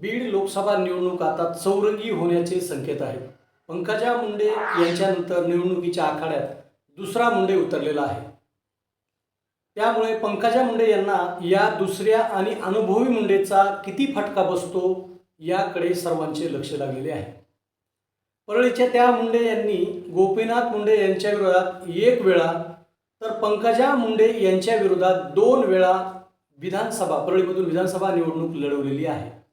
बीड लोकसभा निवडणूक आता चौरंगी होण्याचे संकेत आहेत. पंकजा मुंडे यांच्यानंतर निवडणुकीच्या आखाड्यात दुसरा मुंडे उतरलेला आहे. त्यामुळे पंकजा मुंडे यांना या दुसऱ्या आणि अनुभवी मुंडेचा किती फटका बसतो याकडे सर्वांचे लक्ष लागलेले आहे. परळीच्या त्या मुंडे यांनी गोपीनाथ मुंडे यांच्या विरोधात एक वेळा तर पंकजा मुंडे यांच्या विरोधात दोन वेळा विधानसभा परळीमधून विधानसभा निवडणूक लढवलेली आहे.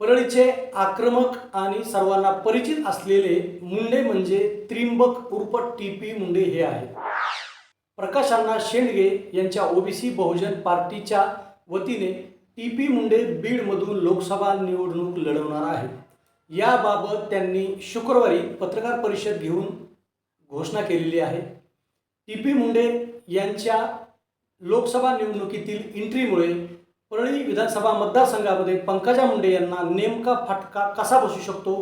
परळीचे आक्रमक आणि सर्वांना परिचित असलेले मुंडे म्हणजे त्रिंबक उर्फ टी पी मुंडे हे आहेत. प्रकाशांना शेंडगे यांच्या ओबीसी बहुजन पार्टीच्या वतीने टी पी मुंडे बीडमधून लोकसभा निवडणूक लढवणार आहेत. याबाबत त्यांनी शुक्रवारी पत्रकार परिषद घेऊन घोषणा केलेली आहे. टी पी मुंडे यांच्या लोकसभा निवडणुकीतील एंट्रीमुळे परळी विधानसभा मतदारसंघामध्ये पंकजा मुंडे यांना नेमका फटका कसा बसू शकतो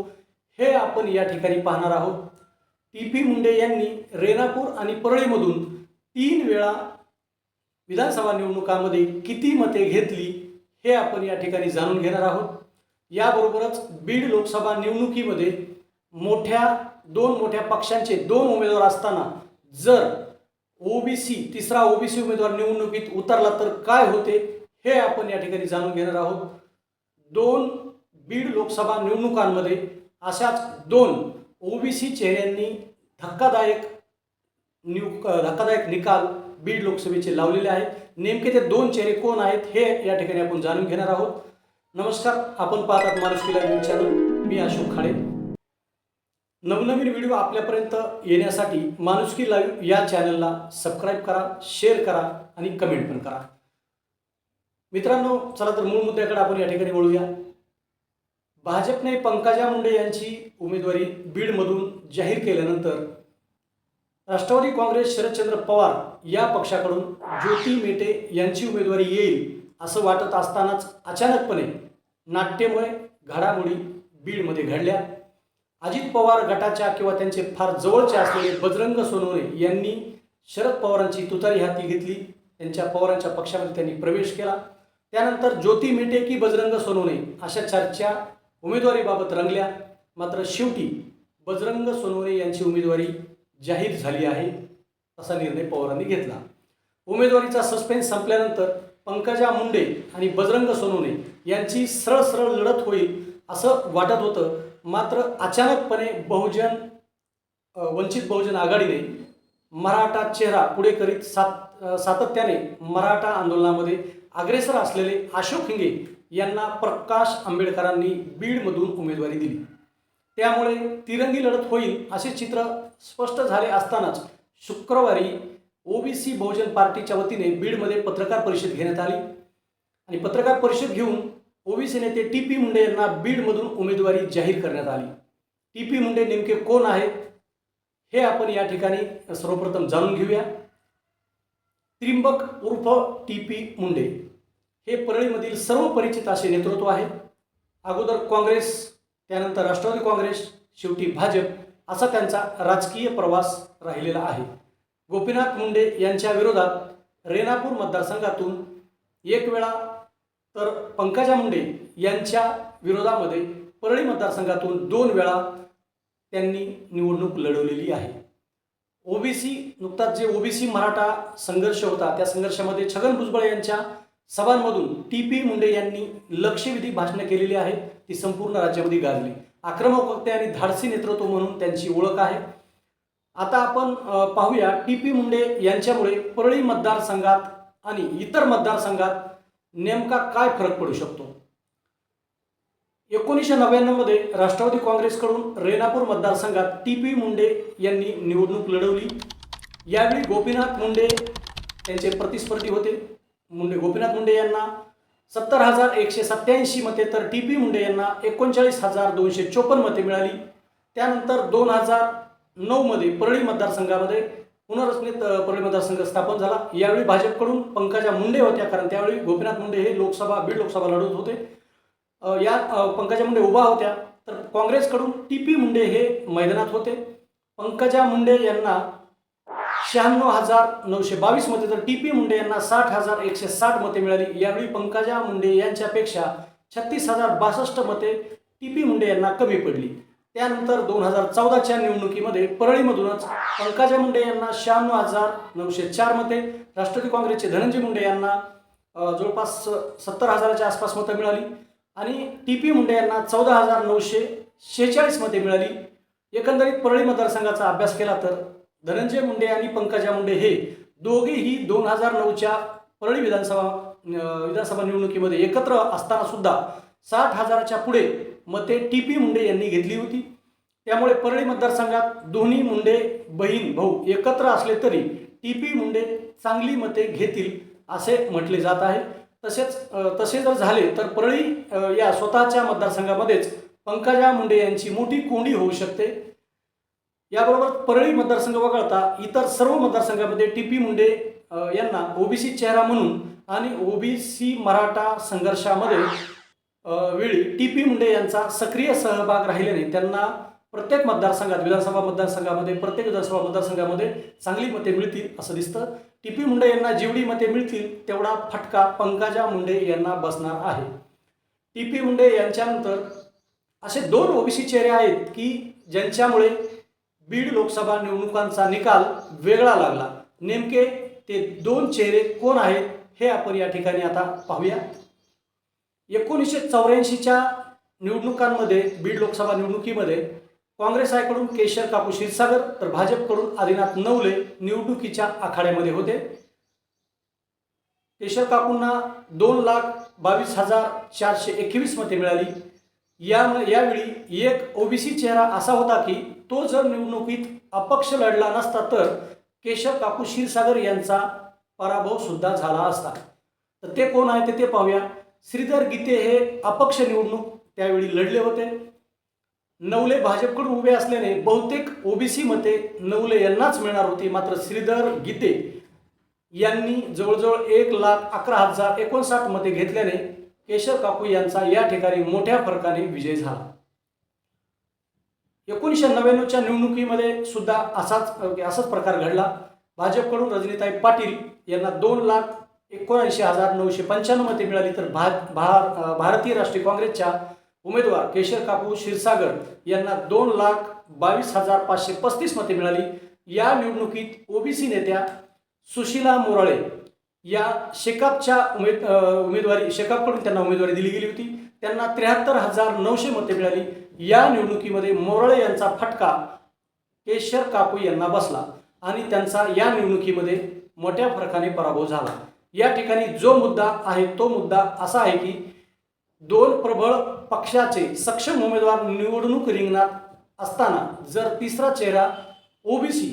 हे आपण या ठिकाणी पाहणार आहोत. टी पी मुंडे यांनी रेणापूर आणि परळीमधून तीन वेळा विधानसभा निवडणुकामध्ये किती मते घेतली हे आपण या ठिकाणी जाणून घेणार आहोत. याबरोबरच बीड लोकसभा निवडणुकीमध्ये मोठ्या दोन मोठ्या पक्षांचे दोन उमेदवार असताना जर ओबीसी तिसरा ओबीसी उमेदवार निवडणुकीत उतरला तर काय होते? हे आपण या ठिकाणी जाणून घेणार आहोत. दोन बीड लोकसभा निवडणुकांमध्ये अशाच दोन ओबीसी चेहऱ्यांनी धक्कादायक निव धक्कादायक निकाल बीड लोकसभेचे लावलेले आहेत. नेमके ते दोन चेहरे कोण आहेत हे या ठिकाणी आपण जाणून घेणार आहोत. नमस्कार आपण पाहतात माणुसकीला न्यूज चॅनल. मी अशोक खाडे. नवनवीन व्हिडिओ आपल्यापर्यंत येण्यासाठी माणुसकी लाईव्ह या चॅनलला सबस्क्राईब करा शेअर करा आणि कमेंट पण करा. मित्रांनो चला तर मूळ मुद्द्याकडे आपण या ठिकाणी वळूया. भाजपने पंकजा मुंडे यांची उमेदवारी बीडमधून जाहीर केल्यानंतर राष्ट्रवादी काँग्रेस शरदचंद्र पवार या पक्षाकडून ज्योती मेटे यांची उमेदवारी येईल असं वाटत असतानाच अचानकपणे नाट्यमय घडामोडी बीडमध्ये घडल्या. अजित पवार गटाच्या किंवा त्यांचे फार जवळचे असलेले बजरंग सोनवणे यांनी शरद पवारांची तुतारी हाती घेतली. त्यांच्या पवारांच्या पक्षामध्ये त्यांनी प्रवेश केला. त्यानंतर ज्योती मिटे की बजरंग सोनवणे अशा चर्चा उमेदवारीबाबत रंगल्या. मात्र शेवटी बजरंग सोनवणे यांची उमेदवारी जाहीर झाली आहे असा निर्णय पवारांनी घेतला. उमेदवारीचा सस्पेन्स संपल्यानंतर पंकजा मुंडे आणि बजरंग सोनवणे यांची सरळ सरळ लढत होईल असं वाटत होतं. मात्र अचानकपणे बहुजन वंचित बहुजन आघाडीने मराठा चेहरा पुढे करीत सात सातत्याने मराठा आंदोलनामध्ये अग्रेसर असलेले अशोक हिंगे यांना प्रकाश आंबेडकरांनी बीडमधून उमेदवारी दिली. त्यामुळे तिरंगी लढत होईल असे चित्र स्पष्ट झाले असतानाच शुक्रवारी ओबीसी बहुजन पार्टीच्या वतीने बीडमध्ये पत्रकार परिषद घेण्यात आली. आणि पत्रकार परिषद घेऊन ओबीसी नेते टी पी मुंडे यांना बीडमधून उमेदवारी जाहीर करण्यात आली. टी पी मुंडे नेमके कोण आहेत हे आपण या ठिकाणी सर्वप्रथम जाणून घेऊया. त्रिंबक उर्फ टी पी मुंडे. हे परळीमधील सर्व परिचित असे नेतृत्व आहे. अगोदर काँग्रेस त्यानंतर राष्ट्रवादी काँग्रेस शेवटी भाजप असा त्यांचा राजकीय प्रवास राहिलेला आहे. गोपीनाथ मुंडे यांच्या विरोधात रेणापूर मतदारसंघातून एक वेळा तर पंकजा मुंडे यांच्या विरोधामध्ये परळी मतदारसंघातून दोन वेळा त्यांनी निवडणूक लढवलेली आहे. ओबीसी नुकताच जे ओबीसी मराठा संघर्ष होता त्या संघर्षामध्ये छगन भुजबळ यांच्या सभांमधून टी पी मुंडे यांनी लक्षवेधी भाषणं केलेली आहेत. ती संपूर्ण राज्यामध्ये गाजली. आक्रमक वक्ते आणि धाडसी नेतृत्व म्हणून त्यांची ओळख आहे. आता आपण पाहूया टी पी मुंडे यांच्यामुळे परळी मतदारसंघात आणि इतर मतदारसंघात नेमका काय फरक पडू शकतो? एकोणीसशे नव्याण्णवमध्ये राष्ट्रवादी काँग्रेसकडून रेणापूर मतदारसंघात टी पी मुंडे यांनी निवडणूक लढवली. यावेळी गोपीनाथ मुंडे त्यांचे प्रतिस्पर्धी होते. मुंडे गोपीनाथ मुंडे यांना सत्तर हजार एकशे सत्त्याऐंशी मते तर टी पी मुंडे यांना एकोणचाळीस हजार दोनशे चोपन्न मते मिळाली. त्यानंतर दोन हजार नऊमध्ये परळी मतदारसंघामध्ये पुनर्रचनेत परळी मतदारसंघ स्थापन झाला. यावेळी भाजपकडून पंकजा मुंडे होत्या कारण त्यावेळी गोपीनाथ मुंडे हे लोकसभा बीड लोकसभा लढवत होते. या पंकजा मुंडे उभा होत्या. तर काँग्रेसकडून टी पी मुंडे हे मैदानात होते. पंकजा मुंडे यांना शहाण्णव हजार नऊशे बावीस मते तर टी पी मुंडे यांना साठ हजार एकशे साठ मते मिळाली. यावेळी पंकजा मुंडे यांच्यापेक्षा छत्तीस हजार बासष्ट मते टी पी मुंडे यांना कमी पडली. त्यानंतर दोन हजार चौदाच्या निवडणुकीमध्ये परळीमधूनच पंकजा मुंडे यांना शहाण्णव हजार नऊशे चार मते राष्ट्रवादी काँग्रेसचे धनंजय मुंडे यांना जवळपास सत्तर हजाराच्या आसपास मतं मिळाली. आणि टी पी मुंडे यांना चौदा हजार नऊशे शेहेचाळीस मते मिळाली. एकंदरीत परळी मतदारसंघाचा अभ्यास केला तर धनंजय मुंडे आणि पंकजा मुंडे हे दोघेही दोन हजार नऊच्या परळी विधानसभा विधानसभा निवडणुकीमध्ये एकत्र असताना सुद्धा साठ हजाराच्या पुढे मते टी पी मुंडे यांनी घेतली होती. त्यामुळे परळी मतदारसंघात दोन्ही मुंडे बहीण भाऊ एकत्र असले तरी टी पी मुंडे चांगली मते घेतील असे म्हटले जात आहे. तसेच तसे जर झाले तर परळी या स्वतःच्या मतदारसंघामध्येच पंकजा मुंडे यांची मोठी कोंडी होऊ शकते. याबरोबर परळी मतदारसंघ वगळता इतर सर्व मतदारसंघामध्ये टी पी मुंडे यांना ओबीसी चेहरा म्हणून आणि ओबीसी मराठा संघर्षामध्ये वेळी टी पी मुंडे यांचा सक्रिय सहभाग राहिल्याने त्यांना प्रत्येक मतदारसंघात विधानसभा मतदारसंघामध्ये प्रत्येक विधानसभा मतदारसंघामध्ये चांगली मते मिळतील असं दिसतं. टी पी मुंडे यांना जेवढी मते मिळतील तेवढा फटका पंकजा मुंडे यांना बसणार आहे. टी पी मुंडे यांच्यानंतर असे दोन ओबीसी चेहरे आहेत की ज्यांच्यामुळे बीड लोकसभा निवडणुकांचा निकाल वेगळा लागला. नेमके ते दोन चेहरे कोण आहेत हे आपण या ठिकाणी आता पाहूया. एकोणीसशे चौऱ्याऐंशीच्या निवडणुकांमध्ये बीड लोकसभा निवडणुकीमध्ये काँग्रेस आयकडून केशर कापू क्षीरसागर तर भाजपकडून आदिनाथ नवले निवडणुकीच्या आखाड्यामध्ये होते. केशर काकूंना दोन लाख बावीस हजार चारशे एकवीस मते मिळाली. या यावेळी एक ओबीसी चेहरा असा होता की तो जर निवडणुकीत अपक्ष लढला नसता तर केशव काकू क्षीरसागर यांचा पराभव सुद्धा झाला असता. तर ते कोण आहे ते ते पाहूया. श्रीधर गीते हे अपक्ष निवडणूक त्यावेळी लढले होते. नवले भाजपकडून उभे असल्याने बहुतेक ओबीसी मते नवले यांनाच मिळणार होती. मात्र श्रीधर गीते यांनी जवळजवळ एक लाख अकरा हजार एकोणसाठ मते घेतल्याने केशव काकू यांचा या ठिकाणी मोठ्या फरकाने विजय झाला. एकोणीसशे नव्याण्णवच्या निवडणुकीमध्ये सुद्धा असाच असाच प्रकार घडला. भाजपकडून रजनीताई पाटील यांना दोन लाख एकोणऐंशी हजार नऊशे पंच्याण्णव मते मिळाली. तर भा भा भारतीय राष्ट्रीय काँग्रेसच्या उमेदवार केशर कापू क्षीरसागर यांना दोन लाख बावीस हजार पाचशे पस्तीस मते मिळाली. या निवडणुकीत ओबीसी नेत्या सुशीला मोराळे या शेकापच्या उमेद उमेदवारी शेकापकडून त्यांना उमेदवारी दिली गेली होती. त्यांना त्र्याहत्तर हजार नऊशे मते मिळाली. या निवडणुकीमध्ये मोराळे यांचा फटका केशर कापू यांना बसला आणि त्यांचा या निवडणुकीमध्ये मोठ्या फरकाने पराभव झाला. या ठिकाणी जो मुद्दा आहे तो मुद्दा असा आहे की दोन प्रबळ पक्षाचे सक्षम उमेदवार निवडणूक रिंगणात असताना जर तिसरा चेहरा ओबीसी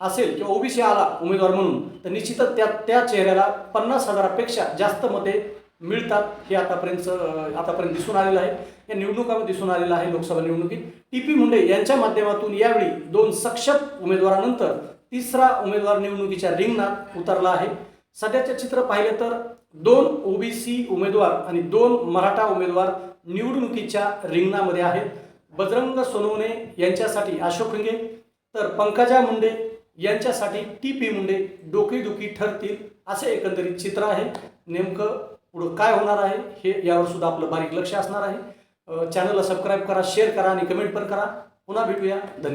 असेल किंवा ओबीसी आला उमेदवार म्हणून तर निश्चितच त्या त्या चेहऱ्याला पन्नास हजारापेक्षा जास्त मते मिळतात हे आतापर्यंत आतापर्यंत दिसून आलेलं आहे. या निवडणुकामध्ये दिसून आलेलं आहे लोकसभा निवडणुकीत. टी पी मुंडे यांच्या माध्यमातून यावेळी दोन सक्षम उमेदवारानंतर तिसरा उमेदवार निवडणुकीच्या रिंगणात उतरला आहे. सध्याचे चित्र पाहिले तर दोन ओबीसी उमेदवार आणि दोन मराठा उमेदवार निवडणुकीच्या रिंगणामध्ये आहेत. बजरंग सोनवणे यांच्यासाठी अशोक रिंगे तर पंकजा मुंडे यांच्यासाठी टी पी मुंडे डोकेदुखी ठरतील असे एकंदरीत चित्र आहे. नेमकं पुढं काय होणार आहे हे यावर सुद्धा आपलं बारीक लक्ष असणार आहे. चॅनलला सबस्क्राईब करा शेअर करा आणि कमेंट पण करा. पुन्हा भेटूया. धन्यवाद.